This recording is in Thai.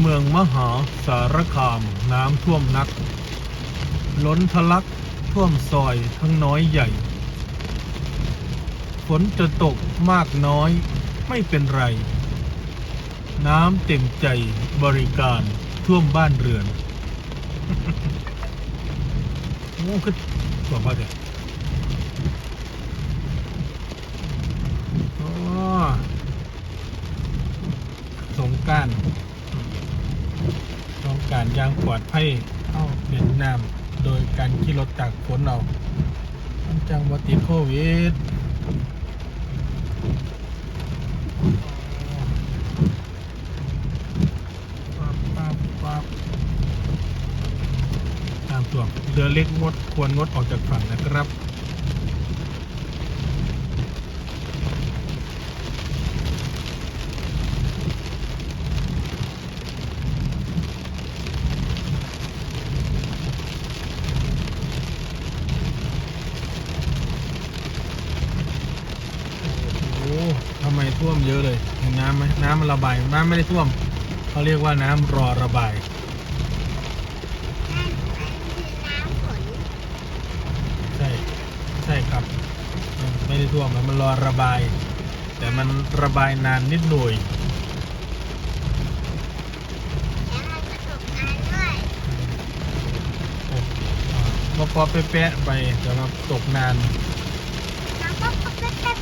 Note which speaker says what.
Speaker 1: เมืองมหาสารคามน้ำท่วมนัก ล้นทะลักท่วมซอยทั้งน้อยใหญ่ ฝนจะตกมากน้อยไม่เป็นไร น้ำเต็มใจบริการท่วมบ้านเรือนโอ้คือตัวบ้าเด็กอ๋อสงการ สงการยางปลอดภัยเข้าเวียดนามโดยการขี่รถตากฝนเอามันจังวัติดโควิดตามตัวเรือเล็กงดควรงดออกจากฝั่งนะครับ ทำไมท่วมเยอะเลยเห็นน้ำไหมน้ำมันระบาย น้ำไม่ได้ท่วม เขาเรียกว่าน้ำรอระบาย ใช่ ใช่ครับ ไม่ได้ท่วมมันมันรอระบาย แต่มันระบายนานนิดหน่อ
Speaker 2: ย
Speaker 1: พอพอๆแปะๆไปแต่ว่าตกนาน
Speaker 2: น้ำก็ป๊ะแป๊ะแป๊ะแป๊ะ
Speaker 1: ใช่